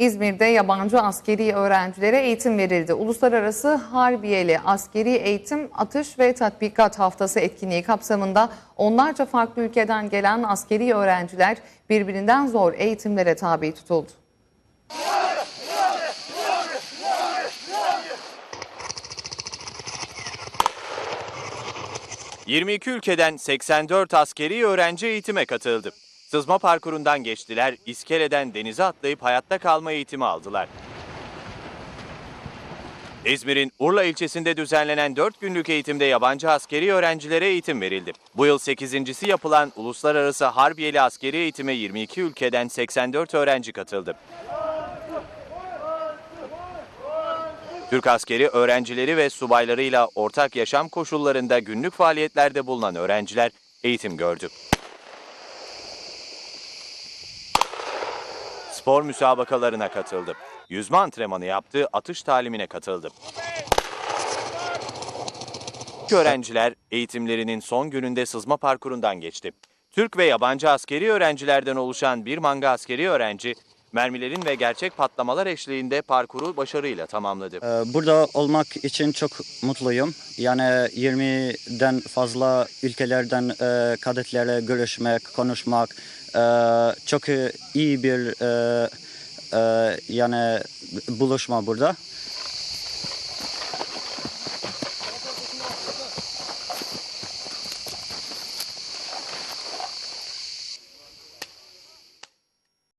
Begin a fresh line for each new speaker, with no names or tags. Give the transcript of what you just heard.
İzmir'de yabancı askeri öğrencilere eğitim verildi. Uluslararası Harbiyeli Askeri Eğitim Atış ve Tatbikat Haftası etkinliği kapsamında onlarca farklı ülkeden gelen askeri öğrenciler birbirinden zor eğitimlere tabi tutuldu.
– 22 ülkeden 84 askeri öğrenci eğitime katıldı. Sızma parkurundan geçtiler, iskeleden denize atlayıp hayatta kalma eğitimi aldılar. İzmir'in Urla ilçesinde düzenlenen 4 günlük eğitimde yabancı askeri öğrencilere eğitim verildi. Bu yıl 8.si yapılan Uluslararası Harbiyeli Askeri Eğitime 22 ülkeden 84 öğrenci katıldı. Türk askeri öğrencileri ve subaylarıyla ortak yaşam koşullarında günlük faaliyetlerde bulunan öğrenciler eğitim gördü. Spor müsabakalarına katıldı. Yüzme antrenmanı yaptı, atış talimine katıldı. Öğrenciler eğitimlerinin son gününde sızma parkurundan geçti. Türk ve yabancı askeri öğrencilerden oluşan bir manga askeri öğrenci, mermilerin ve gerçek patlamalar eşliğinde parkuru başarıyla tamamladı.
Ee, Burada olmak için çok mutluyum. Yani 20'den fazla ülkelerden e, kadetlerle görüşmek, konuşmak e, çok iyi bir e, yani buluşma burada.